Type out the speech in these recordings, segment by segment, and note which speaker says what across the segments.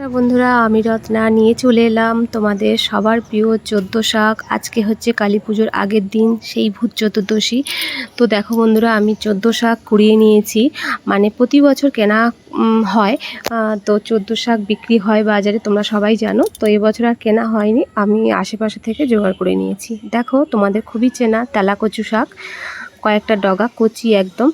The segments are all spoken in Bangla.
Speaker 1: বন্ধুরা, আমি রত্না। নিয়ে চলে এলাম তোমাদের সবার প্রিয় চোদ্দ শাক। আজকে হচ্ছে কালী পুজোর আগের দিন, সেই ভূত চতুর্দশী। তো দেখো বন্ধুরা, আমি চোদ্দ শাক কুড়িয়ে নিয়েছি। মানে প্রতি বছর কেনা হয়। তো চোদ্দ শাক বিক্রি হয় বাজারে, তোমরা সবাই জানো। তো এবছর আর কেনা হয়নি। আমি আশেপাশে থেকে জোগাড় করে নিয়েছি। দেখো, তোমাদের খুবই চেনা তেলা কচু শাক। কয়েকটা ডগা, কচি একদম।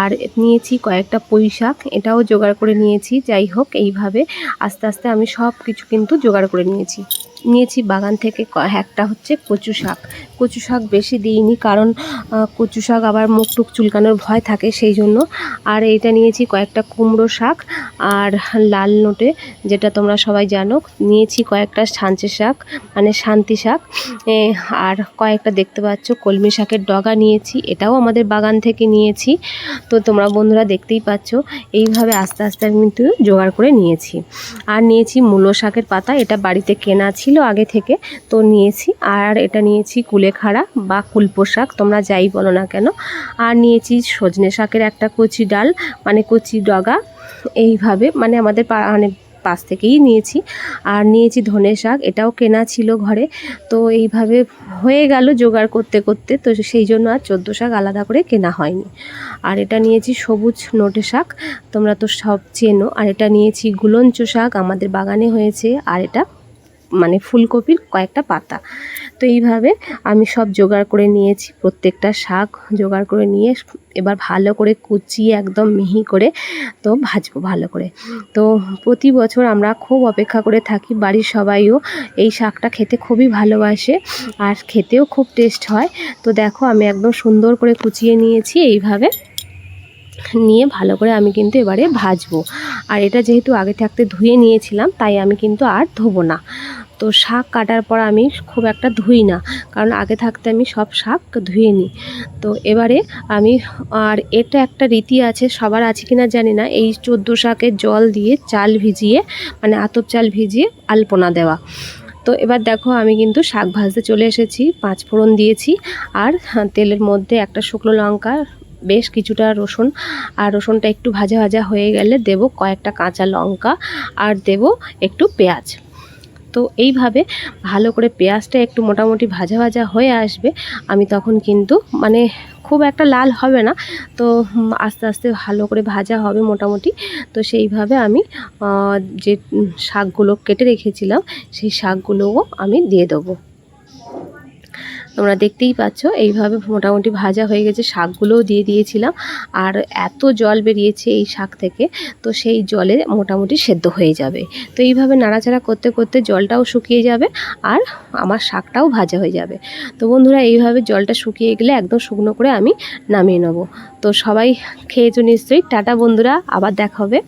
Speaker 1: আর নিয়েছি কয়েকটা পুঁই শাক, এটাও জোগাড় করে নিয়েছি। যাই হোক, এইভাবে আস্তে আস্তে আমি সব কিছু কিন্তু জোগাড় করে নিয়েছি। নিয়েছি। বাগান থেকে একটা হচ্ছে কচু শাক। কচু শাক বেশি দিইনি কারণ কচু শাক আবার মুখ টুক চুলকানোর ভয় থাকে সেই জন্য আর এইটা নিয়েছি কয়েকটা কুমড়ো শাক আর লাল নোটে, যেটা তোমরা সবাই জানো, নিয়েছি কয়েকটা সাঞ্চে শাক মানে শান্তি শাক। আর কয়েকটা দেখতে পাচ্ছ, কলমি শাকের ডগা নিয়েছি, এটাও আমাদের বাগান থেকে নিয়েছি। তো তোমরা বন্ধুরা দেখতেই পাচ্ছ, এইভাবে আস্তে আস্তে আমি কিন্তু জোগাড় করে নিয়েছি। আর নিয়েছি মূলো শাকের পাতা, এটা বাড়িতে কেনা ছিল। আগে থেকে, তো নিয়েছি। আর এটা নিয়েছি কুলেখাড়া বা কুলপো শাক তোমরা যাই বলো না কেন। আর নিয়েছি সজনে শাকের একটা কচি ডাল মানে কচি ডগা, এইভাবে মানে আমাদের মানে পাশ থেকেই নিয়েছি। আর নিয়েছি ধনে শাক, এটাও কেনা ছিল ঘরে। তো এইভাবে হয়ে গেল জোগাড় করতে করতে, তো সেই জন্য আর চোদ্দ শাক আলাদা করে কেনা হয়নি। আর এটা নিয়েছি সবুজ নোটে শাক, তোমরা তো সব চেনো। আর এটা নিয়েছি গুলঞ্চ শাক, আমাদের বাগানে হয়েছে। আর এটা মানে ফুলকপির কয়েকটা পাতা। তো এইভাবে আমি সব জোগাড় করে নিয়েছি, প্রত্যেকটা শাক জোগাড় করে নিয়ে এবার ভালো করে কুচিয়ে একদম মিহি করে তো ভাজবো ভালো করে। তো প্রতি বছর আমরা খুব অপেক্ষা করে থাকি, বাড়ির সবাইও এই শাকটা খেতে খুবই ভালোবাসে আর খেতেও খুব টেস্ট হয়। তো দেখো আমি একদম সুন্দর করে কুচিয়ে নিয়েছি, এইভাবে নিয়ে ভালো করে আমি কিন্তু এবারে ভাজবো। আর এটা যেহেতু আগে থাকতে ধুয়ে নিয়েছিলাম, তাই আমি কিন্তু আর ধোবো না। তো শাক কাটার পর আমি খুব একটা ধুই না, কারণ আগে থাকতে আমি সব শাক ধুয়ে নিই। তো এবারে আমি, আর এটা একটা রীতি আছে, সবার আছে কিনা জানি না, এই চোদ্দ শাকের জল দিয়ে চাল ভিজিয়ে মানে আতপ চাল ভিজিয়ে আলপনা দেওয়া। তো এবার দেখো আমি কিন্তু শাক ভাজতে চলে এসেছি, পাঁচ ফোড়ন দিয়েছি, আর তেলের মধ্যে একটা শুকনো লঙ্কা বেশ কিছুটা রসুন আর রসুনটা একটু ভাজা ভাজা হয়ে গেলে দেব কয়েকটা কাঁচা লঙ্কা আর দেব একটু পেঁয়াজ। তো এইভাবে ভালো করে পেঁয়াজটা একটু মোটামুটি ভাজা ভাজা হয়ে আসবে, আমি তখন কিন্তু মানে খুব একটা লাল হবে না, তো আস্তে আস্তে ভালো করে ভাজা হবে মোটামুটি। তো সেইভাবে আমি যে শাকগুলো কেটে রেখেছিলাম, সেই শাকগুলোও আমি দিয়ে দেবো। তোমরা দেখতেই পাচ্ছ, এইভাবে মোটামুটি ভাজা হয়ে গেছে, শাকগুলোও দিয়ে দিয়েছিলাম। আর এত জল বেরিয়েছে এই শাক থেকে, তো সেই জলে মোটামুটি সেদ্ধ হয়ে যাবে। তো এইভাবে নাড়াচাড়া করতে করতে জলটাও শুকিয়ে যাবে আর আমার শাকটাও ভাজা হয়ে যাবে। তো বন্ধুরা, এইভাবে জলটা শুকিয়ে গেলে একদম শুকনো করে আমি নামিয়ে নেব। তো সবাই খেয়েছো নিশ্চয়ই। টাটা বন্ধুরা, আবার দেখা হবে।